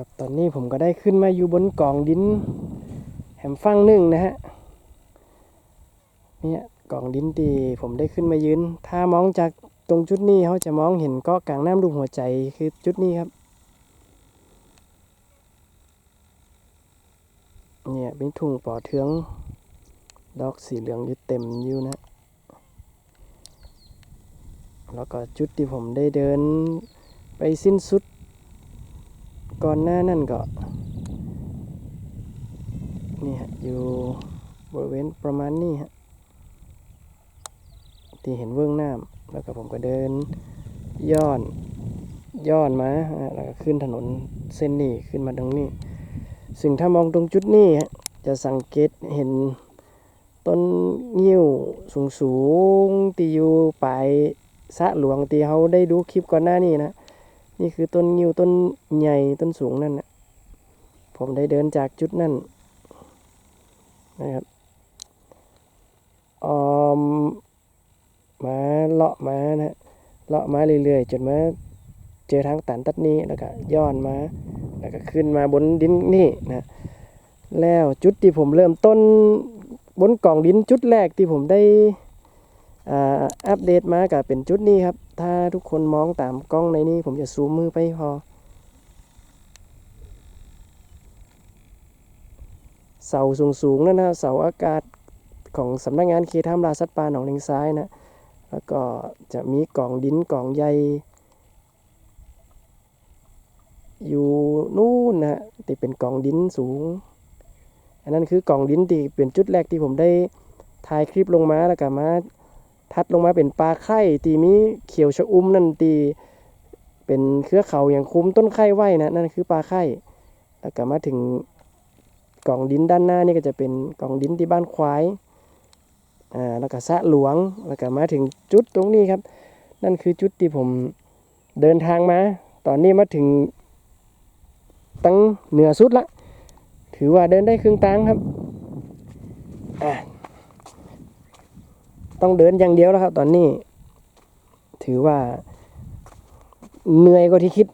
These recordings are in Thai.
ครับตอนนี้ผมก็ได้ขึ้นมาอยู่บนกองดิน แหมฟังหนึ่งนะฮะเนี่ยกองดินที่ผมได้ขึ้นมายืน ถ้ามองจากตรงจุดนี้เขาจะมองเห็นเกาะกลางน้ำรูปหัวใจคือจุดนี้ครับเนี่ยเป็นทุ่งปอเทือง ดอกสีเหลืองอยู่เต็มอยู่นะ แล้วก็จุดที่ผมได้เดินไปสิ้นสุด ก่อนหน้านั่นก็นี่ฮะอยู่บริเวณประมาณนี้ฮะที่เห็นเบื้องน้ำแล้วก็ผมก็เดินย้อนย้อนมาแล้วก็ขึ้นถนนเส้นนี้ขึ้นมาตรงนี้ ซึ่งถ้ามองตรงจุดนี้ฮะจะสังเกตเห็นต้นงิ้วสูงสูงๆที่อยู่ปลายสะหลวงที่เขาได้ดูคลิปก่อนหน้านี้นะ นี่คือต้นงิวต้นใหญ่ต้นสูงนั่นนะผมได้เดินจากจุดนั้นนะครับออมมาเลาะมานะฮะเลาะมาเรื่อยๆจนมาเจอทางตันตัดนี้แล้วก็ย้อนมา แล้วก็ขึ้นมาบนดินนี่นะแล้วจุดที่ผมเริ่มต้นบนกล่องดินจุดแรกที่ผมได้อัปเดตมาก็เป็นจุดนี้ครับ ถ้าทุกคนมองตามกล้องในนี้ผมจะซูมมือไปพอ เสาสูงๆนั่นนะเสาอากาศของสำนักงานเขตห้ามล่าสัตปาหนองเลงซ้ายนะ แล้วก็จะมีกล่องดินกล่องใยอยู่นู่นนะฮะที่เป็นกล่องดินสูง อันนั้นคือกล่องดินที่เป็นจุดแรกที่ผมได้ถ่ายคลิปลงมาแล้วก็มา ทัดลงมาเป็นปลาไข่ตีมีเขียวชะอุ้มนั่นตีเป็นเครือเขาอย่างคุ้มต้นไข่ไหวนะนั่นคือปลาไข่แล้วก็มาถึงกล่องดินด้านหน้านี่ก็จะเป็นกล่องดินที่บ้านควายอ่าแล้วก็สะหลวงแล้วก็มาถึงจุดตรงนี้ครับ นั่นคือจุดที่ผมเดินทางมา ตอนนี้มาถึงตั้งเหนือสุดละ ถือว่าเดินได้ครึ่งทางครับอะ ต้องเดินอย่างเดียวแล้วครับ ตอนนี้ ถือว่า เหนื่อยกว่าที่คิด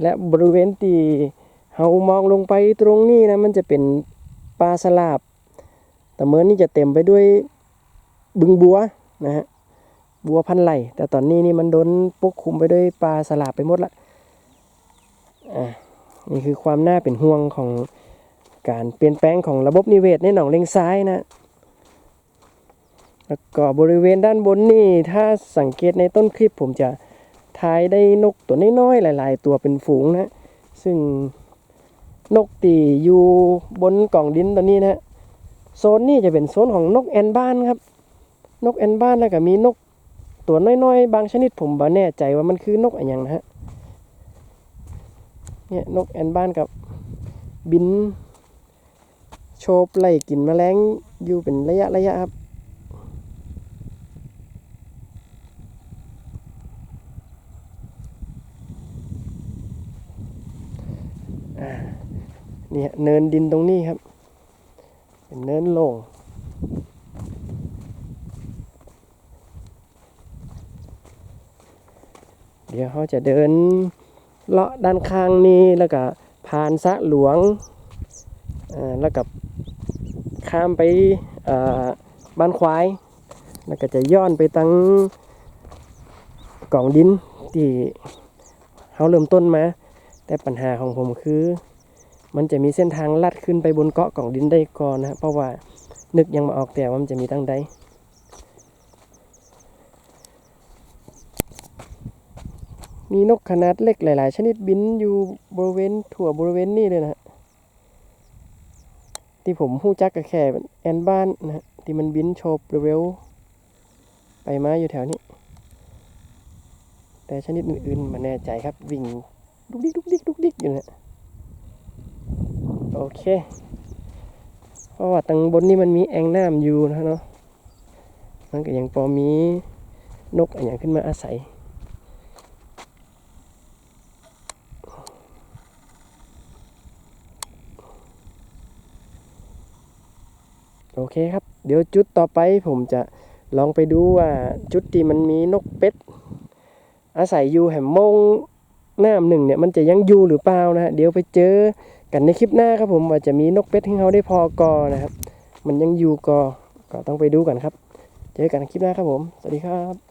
และบริเวณที่เรามองลงไปตรงนี้นะ มันจะเป็นปลาสลาบ แต่เมื่อนี้จะเต็มไปด้วยบึงบัวนะฮะบัวพันไหลแต่ตอนนี้นี่มันโดนปกคลุมไปด้วยปลาสลาบไปหมดละอะนี่คือความน่าเป็นห่วงของการเปลี่ยนแปลงของระบบนิเวศในหนองเลงซ้ายนะ แล้วก็บริเวณด้านบนนี่ถ้าสังเกตในต้นคลิปผมจะถ่ายได้นกตัวน้อยๆหลาย ๆ ตัวเป็นฝูงนะ ซึ่งนกตีอยู่บนกล่องดินตัวนี้นะโซนนี้จะเป็นโซนของนกแอนบ้านครับ นกแอนบ้านแล้วก็มีนกตัวน้อยๆ บางชนิดผมบ่แน่ใจว่ามันคือนกอะไรอย่างนะฮะเนี่ยนกแอนบ้านกับบิน โชบไล่กินแมลงอยู่เป็นระยะระยะครับ นี่ยเนินดินตรงนี้ครับ เป็นเนินโล่งเดี๋ยวเขาจะเดินเลาะด้านข้างนี้แล้วก็ผ่านสะหลวงแล้วก็ข้ามไปบ้านควาย แล้วก็จะย้อนไปตั้งกล่องดินที่เขาเริ่มต้นมา แต่ปัญหาของผมคือ มันจะมีเส้นทางลัดขึ้นไปบนเกาะกล่องดินได้ก่อนนะเพราะว่านึกยังมาออกแต่ว่ามันจะมีตั้งใดมีนกขนาดเล็กหลาย ๆ ชนิดบินอยู่บริเวณทั่วบริเวณนี้เลยนะที่ผมหู้จักกับแค่แอนบ้านนะที่มันบินโชบเร็วไปมาอยู่แถวนี้ แต่ชนิดอื่น ๆ มาแน่ใจครับ วิ่งดุกดิกดุกดิกดุกดิกอยู่นี่ย โอเค เพราะว่าตังบนนี้มันมีแอ่งน้ำอยู่นะเนาะ มันก็ยังพอมีนกอะไรอย่างขึ้นมาอาศัย โอเคครับ เดี๋ยวจุดต่อไปผมจะลองไปดูว่าจุดที่มันมีนกเป็ด อาศัยอยู่แหมมง น้ำหนึ่งเนี่ยมันจะยังอยู่หรือเปล่านะฮะเดี๋ยวไปเจอกันในคลิปหน้าครับผมว่าจะมีนกเป็ดให้เขาได้พอกอนะครับ มันยังอยู่กอก็ต้องไปดูกันครับ เจอกันคลิปหน้าครับผม สวัสดีครับ